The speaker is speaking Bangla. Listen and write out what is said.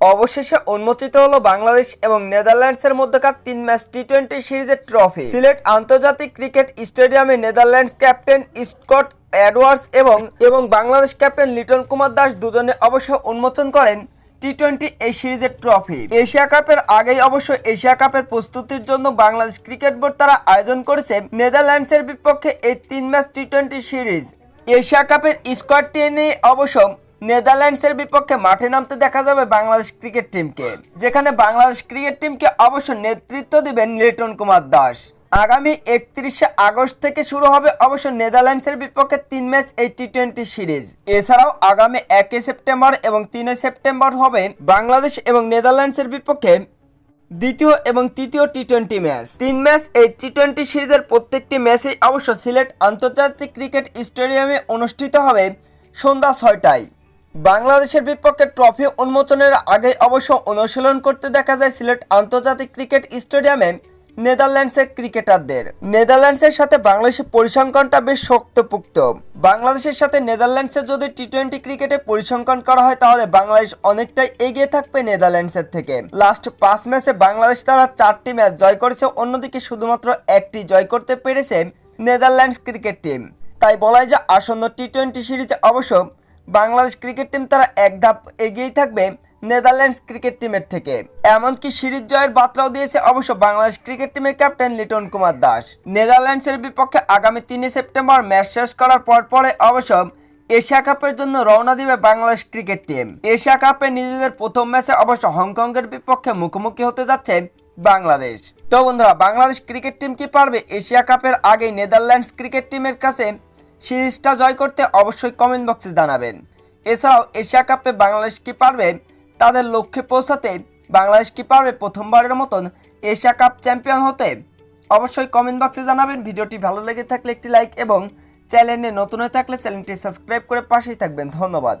অবশেষে উন্মোচিত হলো বাংলাদেশ এবং নেদারল্যান্ডসের মধ্যকার তিন ম্যাচ টি টোয়েন্টি সিরিজের ট্রফি সিলেট আন্তর্জাতিক ক্রিকেট স্টেডিয়ামে নেদারল্যান্ডস ক্যাপ্টেন স্কট এডওয়ার্ডস এবং এবং বাংলাদেশ ক্যাপ্টেন লিটন কুমার দাস দুজনে অবশ্য উন্মোচন করেন টি টোয়েন্টি এই সিরিজের ট্রফি এশিয়া কাপের আগেই অবশ্য এশিয়া কাপের প্রস্তুতির জন্য বাংলাদেশ ক্রিকেট বোর্ড তারা আয়োজন করেছে নেদারল্যান্ডসের বিপক্ষে এই তিন match T twenty series. Asia কাপের স্কোয়াড টেনে অবশ্য নেদারল্যান্ডসের বিপক্ষে মাঠে নামতে দেখা যাবে বাংলাদেশ ক্রিকেট টিমকে, যেখানে বাংলাদেশ ক্রিকেট টিমকে অবশ্য নেতৃত্ব দিবেন লিটন কুমার দাস। আগামী একত্রিশে আগস্ট থেকে শুরু হবে অবশ্য নেদারল্যান্ডসের বিপক্ষে তিন ম্যাচ এই টি টোয়েন্টি সিরিজ। এছাড়াও আগামী একই সেপ্টেম্বর এবং তিনই সেপ্টেম্বর হবে বাংলাদেশ এবং নেদারল্যান্ডসের বিপক্ষে দ্বিতীয় এবং তৃতীয় টি টোয়েন্টি ম্যাচ। তিন ম্যাচ এই টি টোয়েন্টি সিরিজের প্রত্যেকটি ম্যাচেই অবশ্য সিলেট আন্তর্জাতিক ক্রিকেট স্টেডিয়ামে অনুষ্ঠিত হবে সন্ধ্যা ছয়টায়। বাংলাদেশের বিপক্ষে ট্রফি উন্মোচনের আগে অবশ্য অনুশীলন করতে দেখা যায় সিলেট আন্তর্জাতিক ক্রিকেট স্টেডিয়ামে নেদারল্যান্ডসের ক্রিকেটারদের। নেদারল্যান্ডসের সাথে বাংলাদেশের পরিসংখ্যানটা বেশ শক্তপুক্ত। বাংলাদেশের সাথে নেদারল্যান্ডসের যদি টি টোয়েন্টি ক্রিকেটে পরিসংখ্যান করা হয়, তাহলে বাংলাদেশ অনেকটাই এগিয়ে থাকবে নেদারল্যান্ডসের থেকে। লাস্ট পাঁচ ম্যাচে বাংলাদেশ তারা চারটি ম্যাচ জয় করেছে, অন্যদিকে শুধুমাত্র একটি জয় করতে পেরেছে নেদারল্যান্ডস ক্রিকেট টিম। তাই বলা যায় যে আসন্ন টি টোয়েন্টি সিরিজে অবশ্য বাংলাদেশ ক্রিকেট টিম তারা এক ধাপ এগিয়েই থাকবে নেদারল্যান্ডস ক্রিকেট টিমের থেকে। এমনকি সিরিজ জয়ের বার্তাও দিয়েছে অবশ্য বাংলাদেশ ক্রিকেট টিমের ক্যাপ্টেন লিটন কুমার দাস। নেদারল্যান্ডসের বিপক্ষে আগামী তিনই সেপ্টেম্বর ম্যাচ শেষ করার পর পরে অবশ্য এশিয়া কাপের জন্য রওনা দিবে বাংলাদেশ ক্রিকেট টিম। এশিয়া কাপে নিজেদের প্রথম ম্যাচে অবশ্য হংকংয়ের বিপক্ষে মুখোমুখি হতে যাচ্ছে বাংলাদেশ। তো বন্ধুরা, বাংলাদেশ ক্রিকেট টিম কি পারবে? এশিয়া কাপের আগে নেদারল্যান্ডস ক্রিকেট টিমের কাছে সিরিজটা জয় করতে অবশ্যই কমেন্ট বক্সে জানাবেন। এছাড়াও এশিয়া কাপে বাংলাদেশ কি পারবে? তাদের লক্ষ্যে পৌঁছাতে বাংলাদেশ কি পারবে প্রথমবারের মতন এশিয়া কাপ চ্যাম্পিয়ন হতে? অবশ্যই কমেন্ট বক্সে জানাবেন। ভিডিওটি ভালো লেগে থাকলে একটি লাইক এবং চ্যানেলে নতুন হয়ে থাকলে চ্যানেলটি সাবস্ক্রাইব করে পাশেই থাকবেন। ধন্যবাদ।